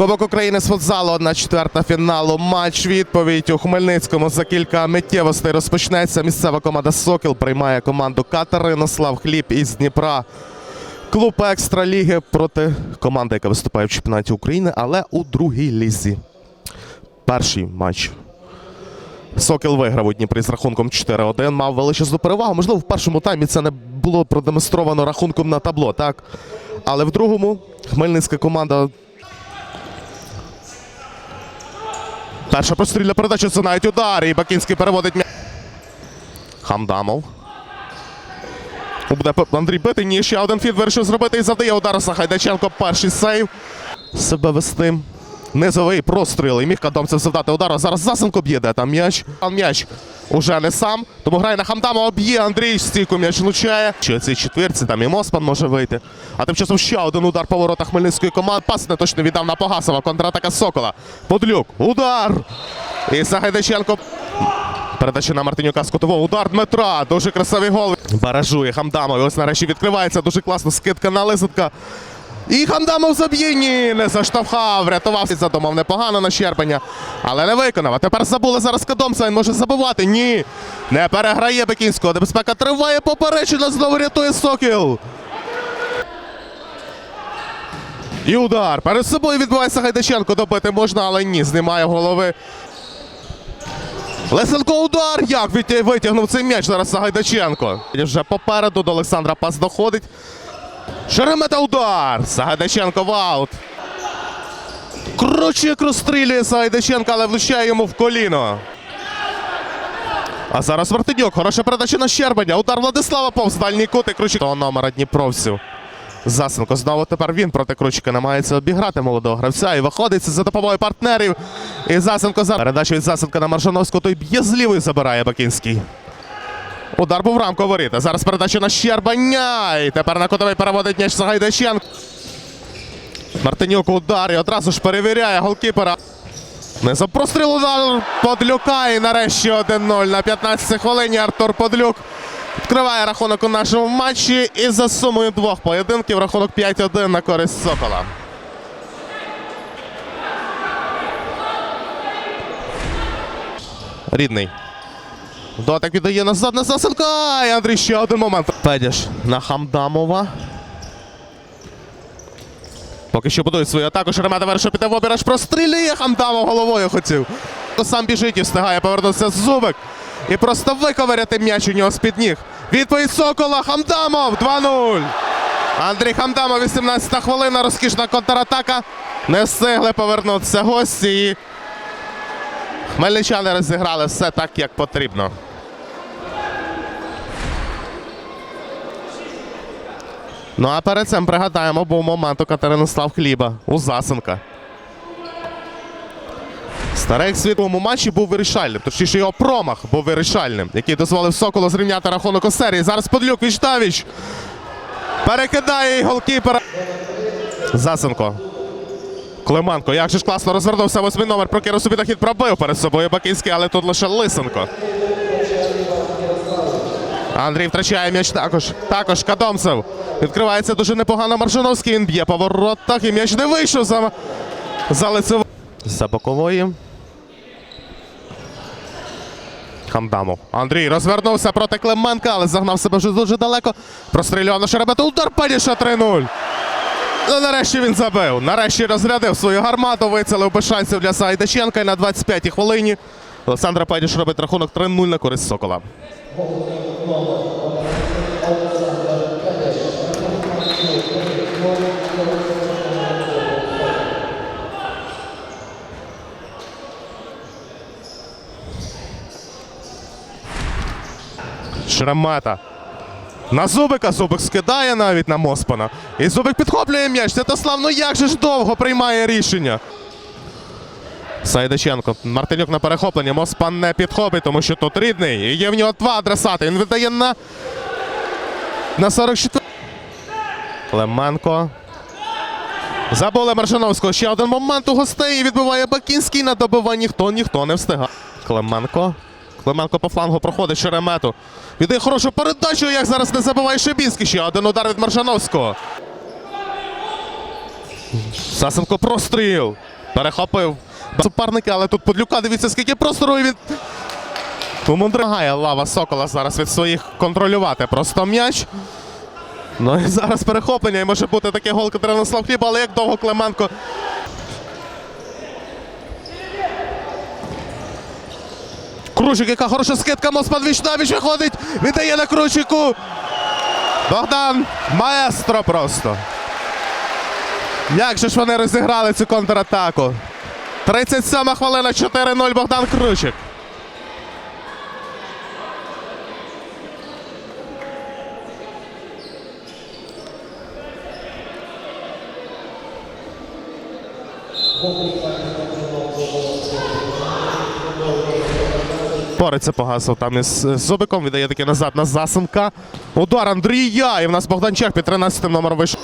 Кубок України з футзалу, 1-4 фіналу. Матч відповідь у Хмельницькому за кілька миттєвостей розпочнеться. Місцева команда Сокіл приймає команду Катеринослав Хліб із Дніпра. Клуб екстра ліги проти команди, яка виступає в чемпіонаті України, але у другій лізі. Перший матч. Сокіл виграв у Дніпрі з рахунком 4-1. Мав величезну перевагу. Можливо, в першому таймі це не було продемонстровано рахунком на табло, так? Але в другому хмельницька команда. Перша прострільна передача це навіть удар. І Бакінський переводить. Хамдамов. Буде Андрій бити. Ні, ще один фід вирішив зробити і завдає удар Сахайдаченко. Перший сейв. Себе вести. Низовий простріл. І міг Кадомцев завдати удар. Зараз Засенко б'є, де там м'яч. А м'яч уже не сам. Тому грає на Хамдамова, б'є Андрій. Стійку м'яч влучає. Чи цій четвірці там і Моспан може вийти. А тим часом ще один удар по воротах Хмельницької команди. Пас не точно віддав на Погасова. Контратака Сокола. Подлюк. Удар. І Сагайдаченко Передача на Мартинюка з. Удар Дмитра. Дуже красивий гол. Баражує Хамдамов. Ось нарешті відкривається. Дуже класно. Скидка на Лисенка. І Хамдамов заб'є. Ні, не заштовхав. Врятувався. Задумав непогано на Щербаня. Але не виконав. А тепер забули зараз Кадомця. Він може забивати. Ні. Не переграє Бекінського. Небезпека триває. Поперечина. Знову рятує Сокіл. І удар. Перед собою відбувається Гайдаченко. Добити можна, але ні. Знімає голови. Лесенко удар! Як витя- витягнув цей м'яч зараз Сагайдаченко. Вже попереду до Олександра пас доходить. Шеремета удар! Сагайдаченко в аут. Кручик розстрілює Сагайдаченко, але влучає йому в коліно. А зараз Мартинюк. Хороша передача на Щербаня. Удар Владислава повз дальній кут і Кручик. Того номера Дніпровців. Засенко знову тепер він проти Кручика намагається обіграти молодого гравця і виходить за допомогою партнерів. І Засенко за передачу від Засенка на Маршановського. Той б'є з лівої забирає Бакінський. Удар був в рамку воріта. Зараз передача на Щербаня. І тепер на котовий переводить м'яч Сагайдаченко. Мартинюк удар і одразу ж перевіряє голкіпера. Не за простріл удар Подлюка. І нарешті 1-0 на 15 хвилині Артур Подлюк. Відкриває рахунок у нашому матчі і за сумою двох поєдинків рахунок 5-1 на користь Сокола. Рідний. Дотик віддає назад на Сасенка. І Андрій ще один момент. Педяш на Хамдамова. Поки що будує свою атаку. Шеремета вирішив піти в обіраж. Прострілює Хамдамов головою хотів. То сам біжить і встигає повернутися з Зубик. І просто виковиряти м'яч у нього з-під ніг. Відповідь Сокола. Хамдамов 2-0. Андрій Хамдамов, 18 хвилина. Розкішна контратака. Не встигли повернутися гості. Хмельничани розіграли все так, як потрібно. Ну а перед цим пригадаємо, був момент у Катеринослав Хліба у Засенка. Старий в матчі був вирішальним. Точніше, його промах був вирішальним, який дозволив Соколу зрівняти рахунок у серії. Зараз Подлюк Вічтавіч перекидає голкіпера. Засенко. Климанко. Як же ж класно розвернувся восьмий номер. Прокинув собі на пробив перед собою Бакинський, але тут лише Лисенко. Андрій втрачає м'яч також. Також Кадомцев. Відкривається дуже непогано Маржановський. Він б'є по воротах і м'яч не вийшов за, за лицеву. За бокової. Хамдамов. Андрій розвернувся проти Клименка, але загнав себе вже дуже далеко. Прострілював на шеребету. Удар Падіша 3-0. Ну, нарешті він забив. Нарешті розрядив свою гармату, вицелив без шансів для Сайдаченка. І на 25-й хвилині Олександр Падіш робить рахунок 3-0 на користь Сокола. Шремета. На Зубика Зубик скидає навіть на Моспана. І Зубик підхоплює м'яч. Святослав, ну як же ж довго приймає рішення. Сайдаченко. Мартинюк на перехоплення. Моспан не підхопить, тому що тут рідний. І є в нього два адресати. Він видає на. На 44. Клименко. Забули Маршановського. Ще один момент у гостей. І відбиває Бакінський на добиванні. Ніхто ніхто не встигає. Клименко. Клименко по флангу проходить Шеремету. Віддає хорошу передачу, як зараз не забиває Шебінський. Ще один удар від Маршановського. Сасенко простріл. Перехопив суперника, але тут Подлюка, дивіться, скільки простору і від. Помудрагає лава Сокола зараз від своїх контролювати просто м'яч. Ну і зараз перехоплення, і може бути такий гол Катеринослав Хліб, але як довго Клименко. Кручик, яка хороша скидка, Моспан Вічнавіч виходить, віддає на Кручику. Богдан маестро просто. Як же ж вони розіграли цю контратаку? 37 хвилина, 4-0 Богдан Кручик. Бореться погасов там із е, Зубиком, віддає таки назад на Засенка. Удар Андрія. І в нас Богдан під 13 номером вийшов.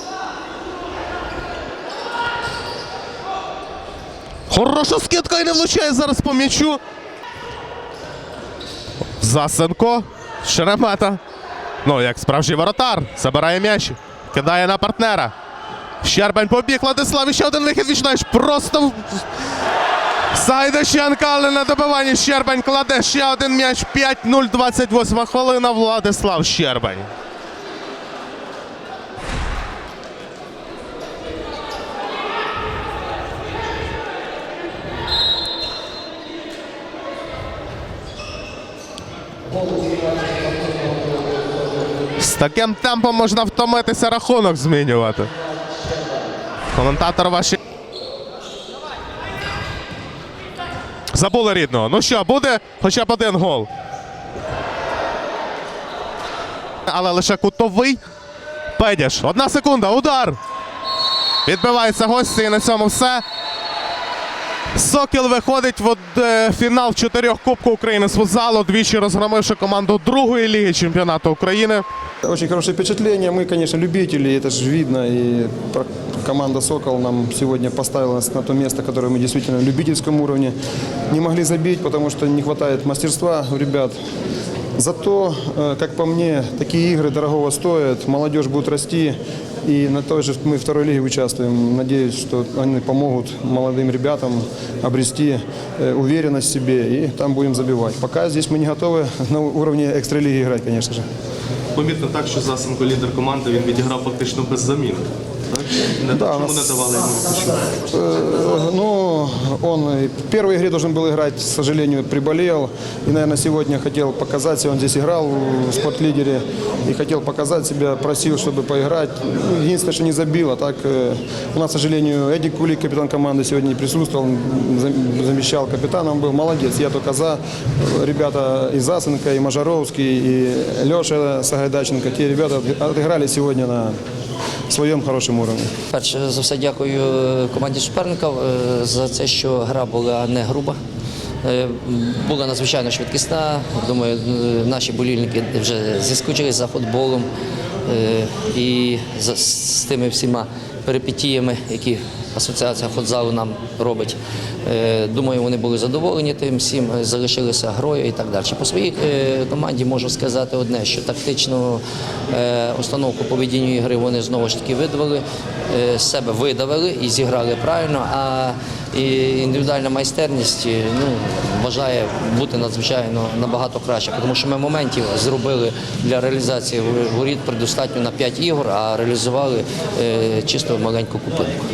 Хороша скидка і не влучає зараз по м'ячу. Засенко. Шеремета. Ну, як справжній воротар. Забирає м'яч. Кидає на партнера. Щербань побіг. Владислав. Ще один вихід вічнаєш. Просто. Сайдаченка, але на добиванні Щербань кладе ще один м'яч. 5-0, 28 хвилина. Владислав Щербань. Таким темпом можна втомитися рахунок змінювати. Коментатор ваші. Забули рідного. Ну що, буде хоча б один гол. Але лише кутовий. Педяш. Одна секунда. Удар. Відбивається гості і на цьому все. Сокіл виходить в од- е, фінал чотирьох Кубку України з футзалу, двічі розгромивши команду другої ліги чемпіонату України. Очень хорошее впечатление. Мы, конечно, любители, это же видно. И про- команда «Сокол» нам сегодня поставила нас на то место, которое мы действительно на любительском уровне. Не могли забить, потому что не хватает мастерства у ребят. Зато, э, как по мне, такие игры дорогого стоят. Молодежь будет расти. И на той же мы в второй лиге участвуем. Надеюсь, что они помогут молодым ребятам обрести э, уверенность в себе. И там будем забивать. Пока здесь мы не готовы на уровне экстралиги играть, конечно же. Помітно так, що Засенко лідер команди, він відіграв фактично без замін. Так? Не, Да, чому у нас- не давали йому відпочинку? Э, Ну, он и в первой игре должен был играть, к сожалению, приболел. И, наверное, сегодня хотел показать себя. Он здесь играл в спортлидере и хотел показать себя, просил, чтобы поиграть. Ну, Единственное, что не забил. А так, э, у нас, к сожалению, Эдик Кулик, капитан команды, сегодня не присутствовал. Он зам- замещал капитаном был. Молодец. Я только за. Ребята и Засенко, и Мажаровский, и Леша Сагайдаченко. Те ребята отыграли сегодня на своем хорошому рівні. Перше за все дякую е, команді суперника е, за те, що гра була не груба. Е, Була надзвичайно швидкісна. Думаю, наші болільники вже зіскучились за футболом і з тими всіма перипетіями, які асоціація футзалу нам робить. Е, Думаю, вони були задоволені тим всім, е, залишилися грою і так далі. По своїй е, команді можу сказати одне, що тактичну установку поведінню ігри вони знову ж таки видавили, з себе видавили і зіграли правильно. А індивідуальна майстерність ну, вважає бути надзвичайно набагато краще, тому що ми моментів зробили для реалізації воріт предостатньо на 5 ігор, а реалізували чисто маленьку купинку.